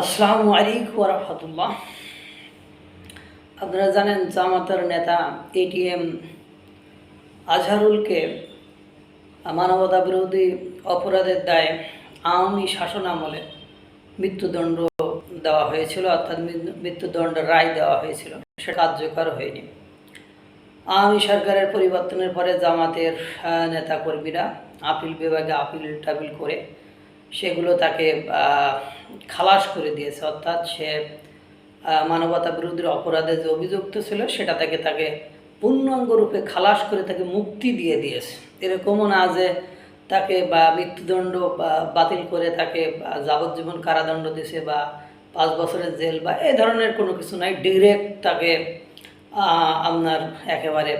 আসসালামু আলাইকুম রহমতুল্লাহ। আপনারা জানেন জামাতের নেতা এটিএম আজহারুলকে মানবতা বিরোধী অপরাধের দায়ে আওয়ামী শাসন আমলে মৃত্যুদণ্ড দেওয়া হয়েছিল, অর্থাৎ মৃত্যুদণ্ড রায় দেওয়া হয়েছিল। সেটা কার্যকর হয়নি। আওয়ামী সরকারের পরিবর্তনের পরে জামাতের নেতাকর্মীরা আপিল বিভাগে আপিল টাপিল করে সেগুলো তাকে খালাস করে দিয়েছে। অর্থাৎ সে মানবতা বিরোধী অপরাধে যে অভিযুক্ত ছিল, সেটা থেকে তাকে পূর্ণাঙ্গ রূপে খালাস করে তাকে মুক্তি দিয়ে দিয়েছে। এরকমও না যে তাকে বা মৃত্যুদণ্ড বাতিল করে তাকে যাবজ্জীবন কারাদণ্ড দিছে বা পাঁচ বছরের জেল বা এই ধরনের কোনো কিছু নাই ডিরেক্ট তাকে আপনার একেবারে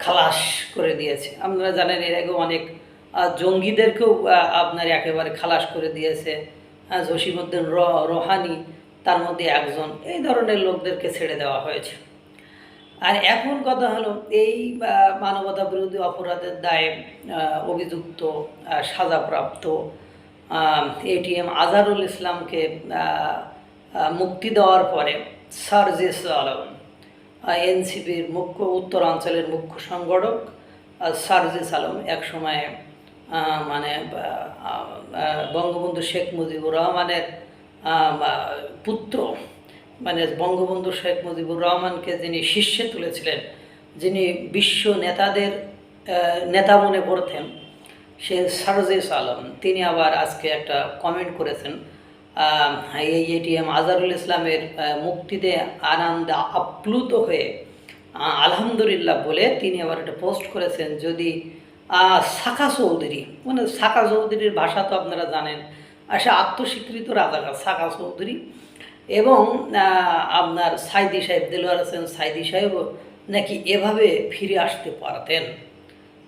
খালাস করে দিয়েছে। আপনারা জানেন এর আগেও অনেক জঙ্গিদেরকেও আপনার একেবারে খালাস করে দিয়েছে। আহ, জসিমউদ্দিন র রোহানি তার মধ্যে একজন এই ধরনের লোকদেরকে ছেড়ে দেওয়া হয়েছে। আর এখন কথা হলো এই মানবতা বিরোধী অপরাধের দায়ে অভিযুক্ত সাজাপ্রাপ্ত এটিএম আজারুল ইসলামকে মুক্তি দেওয়ার পরে সার্জিস আলম এনসিপির মুখ্য উত্তরাঞ্চলের মুখ্য সংগঠক সার্জিস আলম এক সময় মানে বঙ্গবন্ধু শেখ মুজিবুর রহমানের পুত্র মানে বঙ্গবন্ধু শেখ মুজিবুর রহমানকে যিনি শীর্ষে তুলেছিলেন, যিনি বিশ্ব নেতাদের নেতা মনে করতেন, সে সারজেস আলম তিনি আবার আজকে একটা কমেন্ট করেছেন এই এটিএম আজহারুল ইসলামের মুক্তিতে আনন্দ আপ্লুত হয়ে আলহামদুলিল্লাহ বলে তিনি আবার একটা পোস্ট করেছেন, যদি সাকা চৌধুরী। মানে সাকা চৌধুরীর ভাষা তো আপনারা জানেন। সে আত্মস্বীকৃত রাজাকার সাকা চৌধুরী। এবং আপনার সাইদি সাহেব, দেলোয়ার হোসেন সাইদি সাহেবও নাকি এভাবে ফিরে আসতে পারতেন।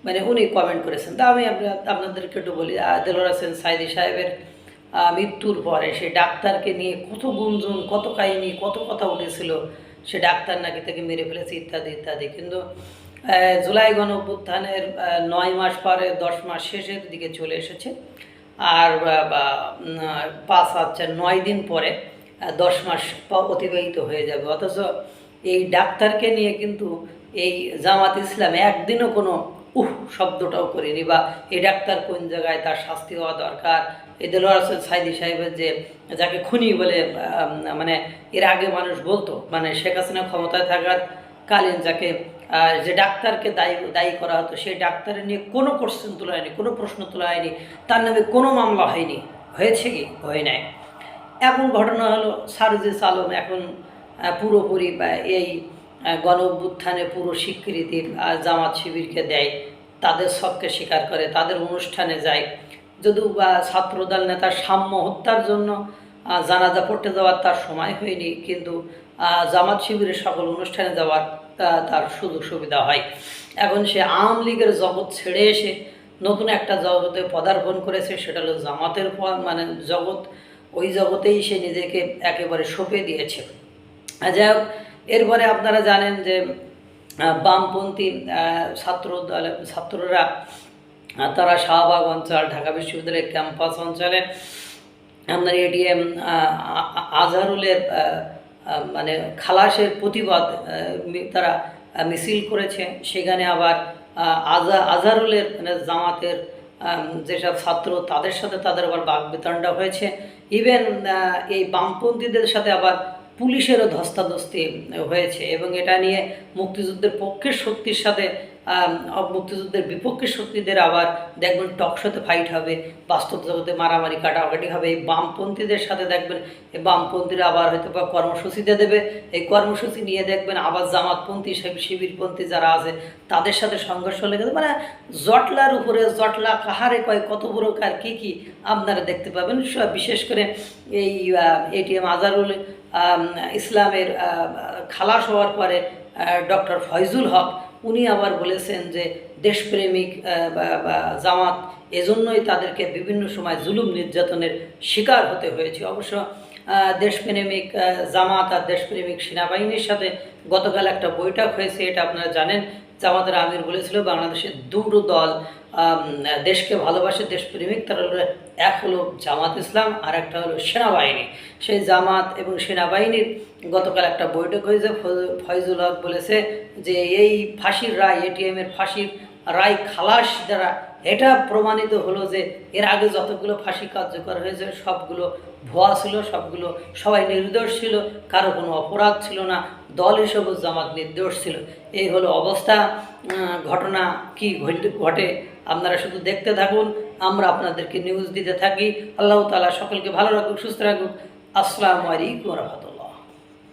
মানে উনি কমেন্ট করেছেন। তা আমি আপনাদেরকে একটু বলি দেলোয়ার হোসেন সাইদি সাহেবের মৃত্যুর পরে সে ডাক্তারকে নিয়ে কত গুঞ্জন, কত কাহিনী, কত কথা উঠেছিল। সে ডাক্তার নাকি তাকে মেরে ফেলেছে, ইত্যাদি ইত্যাদি। কিন্তু জুলাই গণ অভ্যুত্থানের নয় মাস পরে দশ মাস শেষের দিকে চলে এসেছে। আর পাঁচ আচ্ছা নয় দিন পরে দশ মাস অতিবাহিত হয়ে যাবে। অথচ এই ডাক্তারকে নিয়ে কিন্তু এই জামাত ইসলাম একদিনও কোনো উহ শব্দটাও করেনি বা এই ডাক্তার কোন জায়গায় তার শাস্তি হওয়া দরকার? এই দেলোয়ার সাইদি সাহেবের যে, যাকে খুনি বলে মানে এর আগে মানুষ বলতো মানে শেখ হাসিনা ক্ষমতায় থাকার কালীন যাকে যে ডাক্তারকে দায়ী দায়ী করা হতো, সেই ডাক্তারের নিয়ে কোনো কোশ্চেন তোলা হয়নি, কোনো প্রশ্ন তোলা হয়নি, তার নামে কোনো মামলা হয়নি। হয়েছে কি? হয় নাই। এখন ঘটনা হলো, সারজিস আলম এখন পুরোপুরি এই গণ অভ্যুত্থানে পুরো স্বীকৃতি জামাত শিবিরকে দেয়, তাদের সবকে স্বীকার করে, তাদের অনুষ্ঠানে যায়। যদিও বা ছাত্রদল নেতার সাম্য হত্যার জন্য জানাজা পড়তে যাওয়ার তার সময় হয়নি, কিন্তু জামাত শিবিরের সকল অনুষ্ঠানে যাওয়ার তার সুযোগ সুবিধা হয়। এখন সে আওয়ামী লীগের জগৎ ছেড়ে এসে নতুন একটা জগতে পদার্পণ করেছে, সেটা হলো জামাতের মানে জগৎ, ওই জগতেই সে নিজেকে একেবারে সঁপে দিয়েছে। যাই হোক, এরপরে আপনারা জানেন যে বামপন্থী ছাত্র ছাত্ররা তারা শাহবাগ অঞ্চল, ঢাকা বিশ্ববিদ্যালয়ের ক্যাম্পাস অঞ্চলে আপনার এডিএম আজহারুলের মানে খালাসের প্রতিবাদ তারা মিছিল করেছে। সেখানে আবার আজা আজহারুলের মানে জামাতের যেসব ছাত্র, তাদের সাথে তাদের আবার বাক বিতণ্ডা হয়েছে ইভেন এই বামপন্থীদের সাথে আবার পুলিশেরও ধস্তাধস্তি হয়েছে। এবং এটা নিয়ে মুক্তিযুদ্ধের পক্ষের শক্তির সাথে মুক্তিযুদ্ধের বিপক্ষের শক্তিদের আবার দেখবেন টকশোতে ফাইট হবে বাস্তব জগতে মারামারি কাটাকাটি হবে, এই বামপন্থীদের সাথে দেখবেন, এই বামপন্থীরা আবার হয়তো বা কর্মসূচিতে দেবে, এই কর্মসূচি নিয়ে দেখবেন আবার জামাতপন্থী শিব- শিবিরপন্থী যারা আছে, তাদের সাথে সংঘর্ষ লেগে। মানে জটলার উপরে, জটলা কাহারে কয়, কত বড় কার কী কী আপনারা দেখতে পাবেন বিশেষ করে এই এটিএম আজারুল ইসলামের খালাস হওয়ার পরে ডক্টর ফয়জুল হক উনি আবার বলেছেন যে দেশপ্রেমিক বা- জামাত, এজন্যই তাদেরকে বিভিন্ন সময় জুলুম নির্যাতনের শিকার হতে হয়েছে। অবশ্য দেশপ্রেমিক জামাত আর দেশপ্রেমিক সেনাবাহিনীর সাথে গতকাল একটা বৈঠক হয়েছে, এটা আপনারা জানেন। জামাতের আমির বলেছিল, বাংলাদেশের দুটো দল দেশকে ভালোবাসে দেশপ্রেমিক, তারা হলো এক হলো জামাত ইসলাম আর একটা হলো সেনাবাহিনী। সেই জামাত এবং সেনাবাহিনীর গতকাল একটা বৈঠক হয়েছে ফয়জুল হক বলেছে যে, এই ফাঁসির রায় এটিএমের ফাঁসির রায় খালাস দ্বারা এটা প্রমাণিত হলো যে এর আগে যতগুলো ফাঁসি কার্যকর হয়েছে, সবগুলো ভুয়া ছিল, সবগুলো সবাই নির্দোষ ছিল, কারও কোনো অপরাধ ছিল না, দল হিসেবে জামাত নির্দোষ ছিল। এই হলো অবস্থা। ঘটনা কি ঘটে ঘটে আপনারা শুধু দেখতে থাকুন, আমরা আপনাদেরকে নিউজ দিতে থাকি। আল্লাহ তালা সকলকে ভালো রাখুক, সুস্থ রাখুক। আসসালামু আলাইকুম রহমতুল্লাহ।